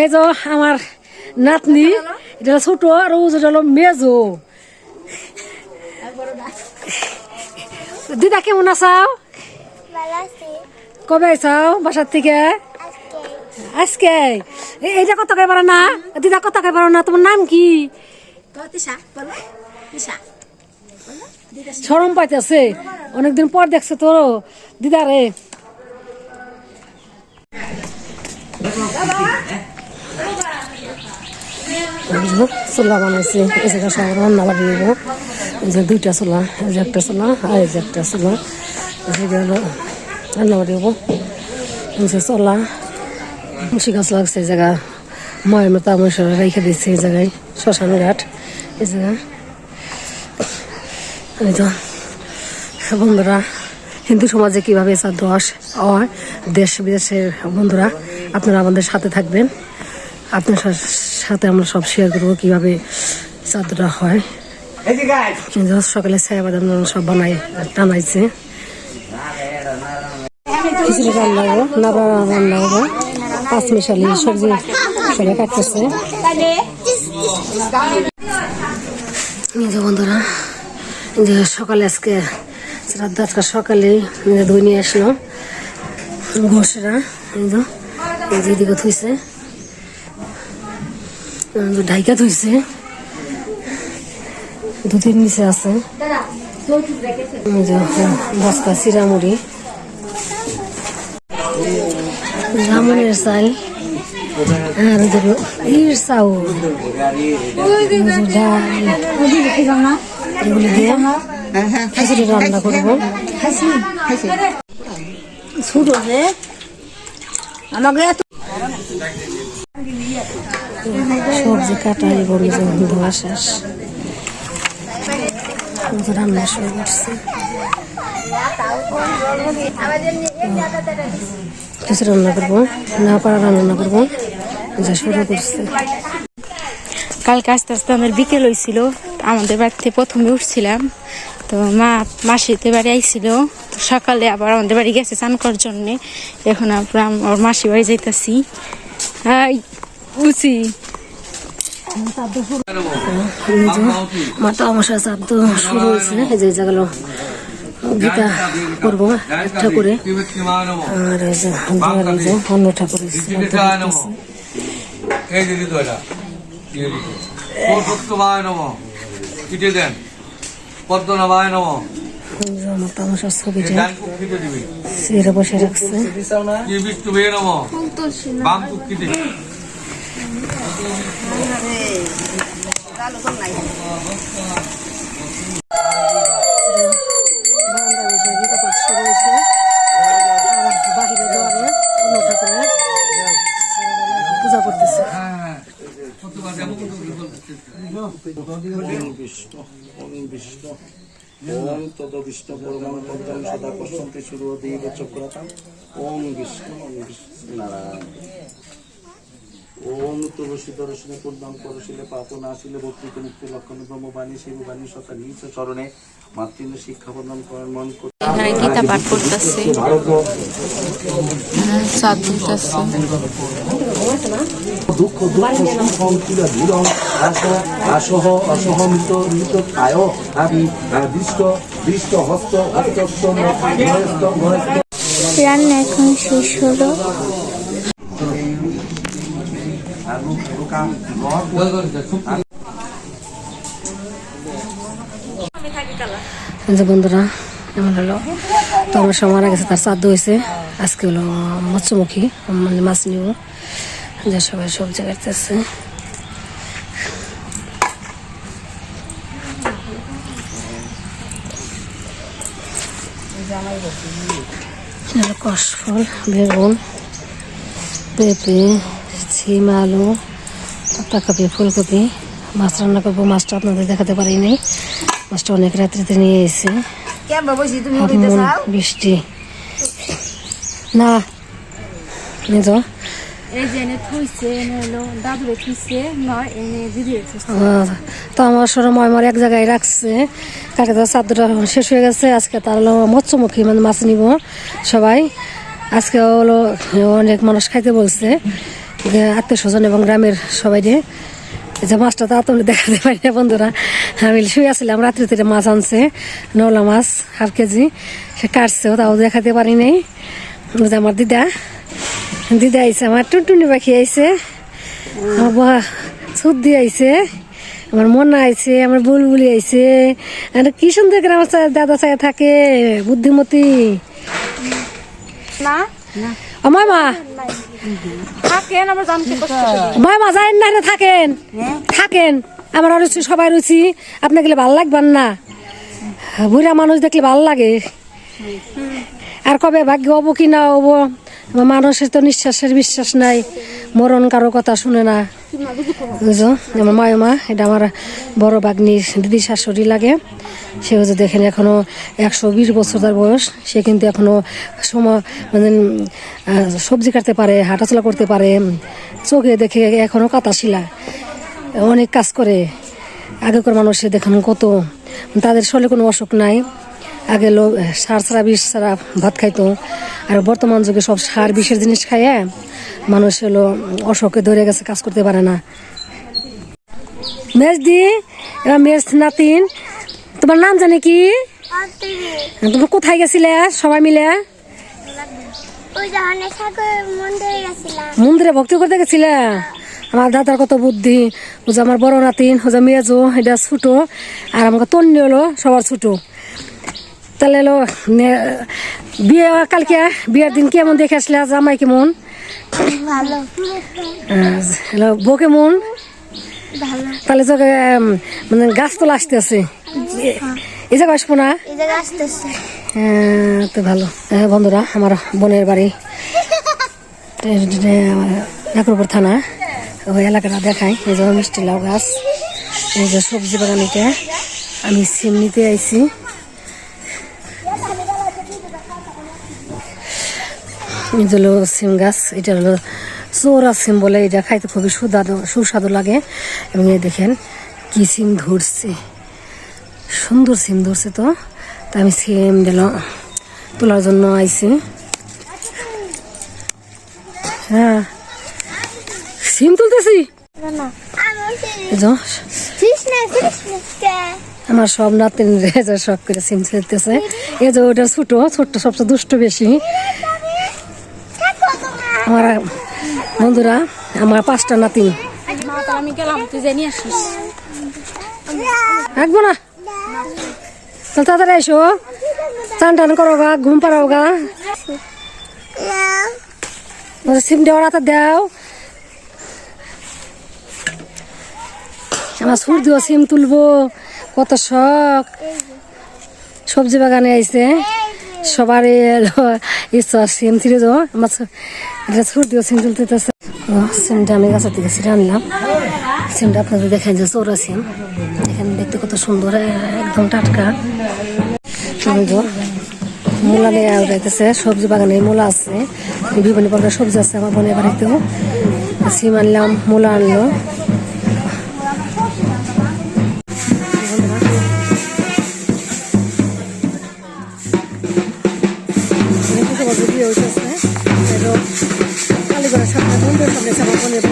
এই যে আমার নাতনি এটা ছোট আর ও যেটা হলো মেজো। দিদা কেমন আছাও কবে আইসাও বাসার থেকে? আজকে। এইটা কত কে পারো না? দিদা কত কে পারো না? তোমার নাম কি? সরম পাইতেছে। অনেকদিন পর দেখছে তো দিদা রে চুলা বানাইছে, এই জায়গা সব রান্না দিব যে দুইটা চুলা, এই যে একটা চুলা আর এই যে একটা চুলা। এই জায়গা রান্না বাড়ি দিব যে চলা, মুসি গাছ লাগছে এই জায়গা ময়ের মতো আমার রেখে দিচ্ছে এই জায়গায়, শ্মশান ঘাট, এই জায়গা এই তো, বন্ধুরা, হিন্দু সমাজে কীভাবে চার দোষ হয়, দেশ বিদেশের বন্ধুরা, আপনারা আমাদের সাথে থাকবেন। আপনার সাথে আমরা সব শেয়ার করব কীভাবে চাঁদটা হয়। সকালে ছায়া বাদাম সব বানাই টানাইছে। খিচুড়ি রান্না হব নাড়া রান্না হব পাঁচ মিশালি সবজি সবাই কাটতেছে। যে বন্ধুরা যে সকালে আজকে রাত আজকে সকালে যে নিয়ে আসলো। ঘোষরা এই যে থুইছে। ঢাইকা থুইছে দুধের নিচে আছে। বস্তা চিরামুড়ি। জামুনের চাল। আর ইর চাউল। এগুলি দিয়ে খিচুড়ি রান্না করব। ছোট আমাকে এত সবজি কাটা এবং ধোয়া শেষ। রান্না শুরু করছে। কিছু রান্না করব, না পারা রান্না করব, যে শুরু করছে। কালকে আস্তে আস্তে আমার বিকেল হয়েছিল আমাদের বাড়িতে প্রথমে উঠছিলাম, তো মা মাসিতে বাড়ি আইছিল, তো সকালে আবার আমাদের বাড়ি গেছে চান করার জন্যে। এখন আবার আম- ওর মাসি বাড়ি যাইতেছি। হাই বুঝি। এই যে মাতা মশা চাদ্দ শুরু হয়েছে। যে জায়গালো গীতা করব একটা করে আর এই যে অন্য ঠাকুর দেন পদ্মনাভায় নম বসে রাখছে। বাম পূজা করতেছে হ্যাঁ হ্যাঁ ওম তদবিষ্ণু পরমাণু পদ্মং সদা পশ্যন্তি সুরদীব চক্রতাম ওম বিষ্ণু ওম বিষ্ণু নারায়ণ ওম তুলসী দর্শনে পূর্ণম করশিলে পাপ নাশিলে ভক্তিতে মুক্তি লক্ষণ ব্রহ্মবাণী শিববাণী সতা নিজ চরণে মাতৃন্য শিক্ষা প্রদান করেন মন এখানে গীতা পাঠ করতেছে। চাঁদ দিতেছে দুঃখ দুঃখ সুখম কিল আস আসহ অসহমিত মৃত কায় আমি দৃষ্ট দৃষ্ট হস্ত হস্ত মহেস্ত মহেস্ত রান্না এখন শেষ হলো। যে বন্ধুরা এমন হলো তো আমার সময় মারা গেছে তার শ্রাদ্ধ হয়েছে আজকে হলো মৎস্যমুখী মানে মাছ নিব যে সবাই সবজি কাটতেছে কষফল বেগুন পেঁপে ছিম আলু পাতাকপি ফুলকপি। মাছ রান্না করব মাছটা আপনাদের দেখাতে পারিনি মাছটা অনেক রাত্রিতে নিয়ে এসে বৃষ্টি। না। দিদি তো আমার সময় আমার এক জায়গায় রাখছে। কাকে তো চাদরটা শেষ হয়ে গেছে। আজকে তার হলো মৎস্যমুখী মানে মাছ নিব সবাই। আজকে হলো অনেক মানুষ খাইতে বলছে। আত্মীয় স্বজন এবং গ্রামের সবাই রে এই যে মাছটা তো তোমরা দেখাতে পারি না বন্ধুরা। আমি শুয়ে আসছিলাম রাত্রিতে মাছ আনছে নলা মাছ হাফ কেজি। সে কাটছেও তাও দেখাতে পারি নাই। যে আমার দিদা দিদা আইসে আমার টুনটুনি পাখি আইসে আমার সুদ্দি আইছে আমার মনা আইছে আমার বুলবুলি আইছে। আর কি সুন্দর করে আমার দাদা চায় থাকে বুদ্ধিমতী। না। আমার মা। থাকেন আমার জানতে কষ্ট মা মা যায় না থাকেন। থাকেন। আমার রুচি সবাই রুচি আপনাকে গেলে ভালো লাগবেন না। বুড়া মানুষ দেখলে ভালো লাগে। আর কবে ভাগ্য হব কি না হব? মানুষের তো নিঃশ্বাসের বিশ্বাস নাই। মরণ কারও কথা শুনে না। আমার মায় মা, এটা আমার বড় বাগনির দিদি শাশুড়ি লাগে। সে হচ্ছে দেখেন এখনও একশো বিশ বছর তার বয়স। সে কিন্তু এখনও সময় মানে সবজি কাটতে পারে, হাঁটাচলা করতে পারে চোখে দেখে এখনও কাতা শিলা অনেক কাজ করে। আগেকার মানুষের দেখেন কত, তাদের শরীরে কোনো অসুখ নাই। আগে লোক, সার ছাড়া বিষ ছাড়া ভাত খাইতো। আর বর্তমান যুগে সব সার বিষের জিনিস খাইয়ে মানুষ হলো অসুখে ধরে গেছে কাজ করতে পারে না। মেজদি এবার মেজ নাতিন। তোমার নাম জানে কি? তুমি কোথায় গেছিলে? সবাই মিলে? মন্দিরে ভক্তি করতে গেছিলে? আমার দাদার কত বুদ্ধি। ও যে আমার বড় নাতিন ও যে মেজো এটা ছোটো। আর আমাকে তন্নি হলো সবার ছোটো। তাহলে হলো বিয়ে কালকে বিয়ের দিন কেমন দেখে আসলে? জামাই কেমন? ভালো। আহ, হলো বউ কেমন তাহলে তোকে মানে গাছ তোলা আসতেছে এই জায়গায় আসব না? হ্যাঁ, তো ভালো। হ্যাঁ, বন্ধুরা আমার বোনের বাড়ি। নাকুরপুর থানা। ওই এলাকাটা দেখাই। এই যে মিষ্টি লাউ গাছ। এই যে সবজি বাগানিতে আমি সিম নিতে আইছি। যে হলো সিম গাছ এটা হলো চোরা সিম বলে এটা খাইতে খুবই সুস্বাদু সুস্বাদু লাগে। এবং এই দেখেন কি সিম ধরছে। সুন্দর সিম ধরছে তো। তা আমি সিম দিল তোলার জন্য আইছি। হ্যাঁ। সিম তুলতেছি? আমার সব নাতিন রেজা শখ করে সিম তুলতেছে এই যে ওটা ছোট ছোট্ট সবচেয়ে দুষ্ট বেশি। আমার, বন্ধুরা, আমার পাঁচটা নাতিন। আমি গেলাম তুই আসিস না? তাহলে তাড়াতাড়ি এসো চান টান করো গা, ঘুম পাড়াও গা। সিম দেওয়ার হাতে দাও। আমার সুর দিও, সিম তুলবো। কত শখ। সবজি বাগানে আইছে। সবার ইচ্ছা সিম ছিল তো আমার এটা দিও, সিম তুলতে সিমটা আমি গাছের থেকে ছিঁড়ে আনলাম। সিমটা আপনাদের দেখেন যে চৌরা সিম। এখানে দেখতে কত সুন্দর, একদম টাটকা। মূলা নিয়ে যাইতেছে সবজি বাগানে মূলা আছে। বিভিন্ন প্রকার সবজি আছে, আমার বোনের বাড়িতেও। সিম আনলাম, মূলা আনলো। ভিডিও হইতেছে কালীগড়ের সামনে মন্দির সামনে আছে আমার বোনের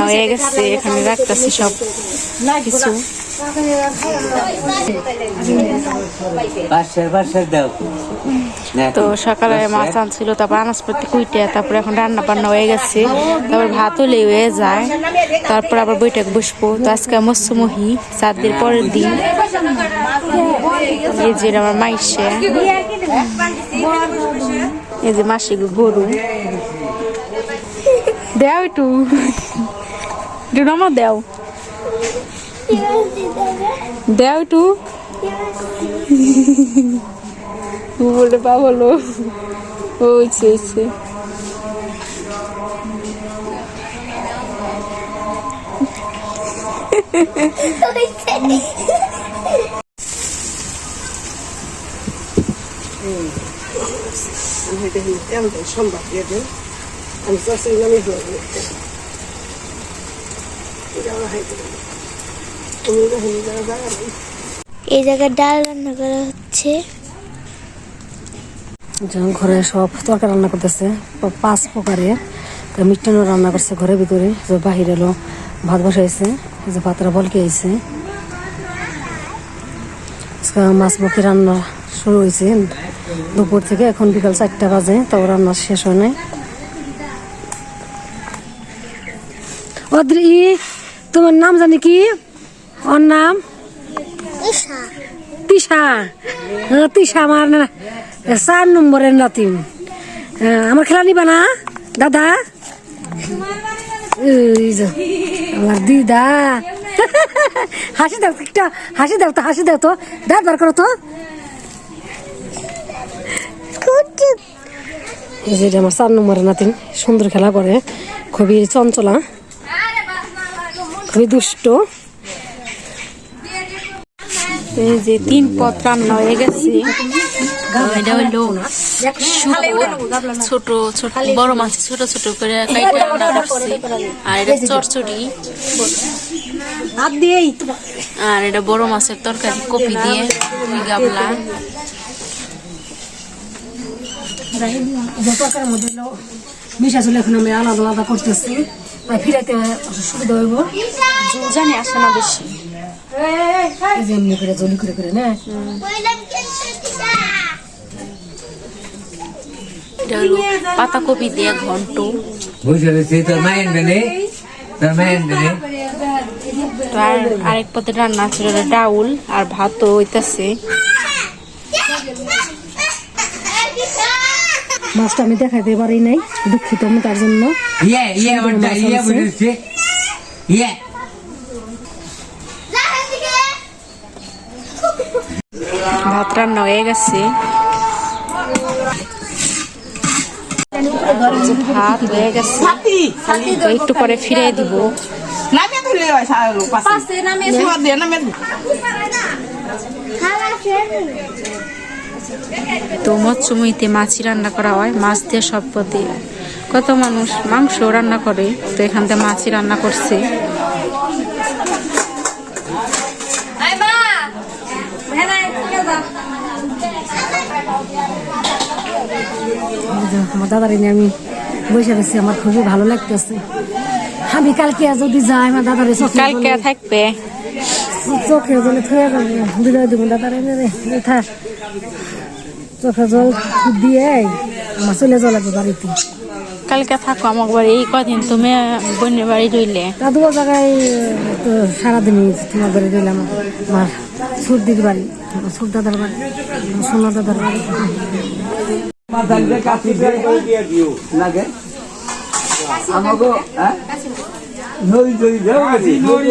রান্না হয়ে গেছে এখানে রাখতেছি সব কিছু তো সকালে মাছ আনছিল তারপর আনাজপাতি কুইটে তারপরে এখন রান্না বান্না হয়ে গেছে তারপর ভাত হলে হয়ে যায় তারপর আবার বইটা বসবো তো আজকে মৎস্যমহি চার দিন পরের দিন এই যে আমার মাইসে এই যে মাসি গরু দেও একটু নমা দেও দেও একটু বলে পা বলো ওইছে ওইছে সম্ভব আমি চাচ্ছিলাম এই জায়গায় ডাল রান্না করা হচ্ছে। যখন ঘরে সব তরকারি রান্না করতেছে পাঁচ প্রকারের তো মিষ্টান্ন রান্না করছে ঘরের ভিতরে। যে বাহির এলো, ভাত বসাইছে, যে ভাতটা বলকে আইছে। মাছ মুখী রান্না শুরু হয়েছে দুপুর থেকে এখন বিকাল চারটা বাজে, তাও রান্না শেষ হয় নাই। অদ্রি তোমার নাম জানি কি? ওর নাম? তিশা। তিশা। আমার না চার নম্বরের হ্যাঁ, আমার খেলা নিবা না দাদা? আমার দিদা। হাসি দাও একটা হাসি দাও তো হাসি দাও তো। দাঁত বার করো তো। এই যে আমার চার নম্বরের নাতিন সুন্দর খেলা করে খুবই চঞ্চলা। খুবই দুষ্ট এই যে তিন পদ রান্না হয়ে গেছে। এটা ছোট ছোট বড় মাছ ছোট ছোট করে কাইটা রান্না করছে। আর এটা দিয়েই। আর এটা বড় মাছের তরকারি কপি দিয়ে দুই গাবলা। যতটার মধ্যে মিশা চলে এখন আমি আলাদা আলাদা করতেছি। ফিরাইতে সুবিধা হইব। জানি আসে না বেশি। এই এমনি করে জলি করে করে না? এটা হলো পাতাকপি দিয়ে ঘন্ট। বুঝে তোর মায়ের বেনে তোর মায়ের আর আরেক পথে রান্না ছিল ডাউল আর ভাতও হইতাছে। মাছটা আমি দেখাইতে পারি নাই দুঃখিত আমি তার জন্য। ইয়ে ইয়ে ইয়ে ভাত রান্না হয়ে গেছে। ভাত হয়ে গেছে। একটু পরে ফিরে দিব। নামিয়ে ধরলে হয় সারালো পাশে নামিয়ে দিয়ে নামিয়ে তো মৎস্যময়ীতে মাছই রান্না করা হয় মাছ দিয়ে সব পদে কত মানুষ মাংস রান্না করে তো এখান থেকে মাছই রান্না করছে। এই আমার দাদার নিয়ে আমি বসে রয়েছি আমার খুবই ভালো লাগতেছে। আমি কালকে যদি যাই আমার দাদার কালকে থাকবে। চোখে জলে থয়ে যাবে দিলে দিব দাদার এনে রে থা চোখে জল দিয়ে আমার চলে যাওয়া লাগবে বাড়িতে। কালকে থাকো আমার বাড়ি এই কদিন তুমি বোনের বাড়ি রইলে। দাদু জায়গায় তো সারাদিনই তোমার বাড়ি রইলাম। আমার সুরদির বাড়ি সুর দাদার বাড়ি সোনা দাদার বাড়ি। আমাকে হ্যাঁ? নদী দেওয়া আছে নদী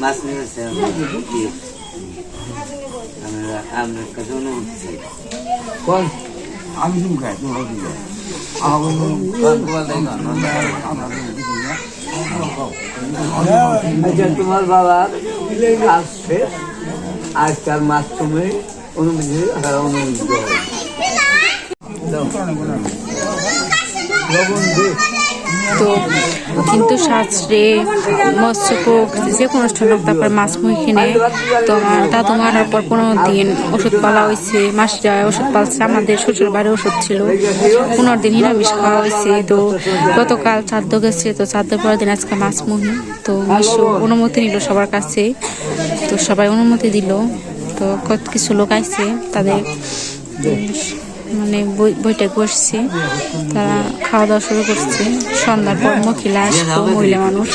মাছ নিয়েছি আমরা আমরা কাছে অনুমতি চাই কোন আমি আচ্ছা তোমার বাবার আসছে। আজকাল মাছ তুমি অনুমতি হ্যাঁ অনুমতি দেওয়া হবে। লবণ দে। তো কিন্তু শাস্ত্রে মৎস্যকোক, যে কোনো অনুষ্ঠান হোক, তারপর মাছ তো আমার দাদু মারার পর পনেরো দিন ওষুধ পালা হয়েছে মাসিরা ওষুধ পালছে, আমাদের শ্বশুর বাড়ি ওষুধ ছিল, পনেরো দিন নিরামিষ খাওয়া হয়েছে, তো গতকাল চাদ্দ গেছে, তো চাদ্দের পরের দিন আজকে মাছ মুহি তো বিশ্ব অনুমতি নিল সবার কাছে, তো সবাই অনুমতি দিল, তো কত কিছু লোক আইছে তাদের মানে বই- বইটা বসছে। তারা খাওয়া দাওয়া শুরু করছে। সন্ধ্যার পর মহিলা আসতো, মহিলা মানুষ।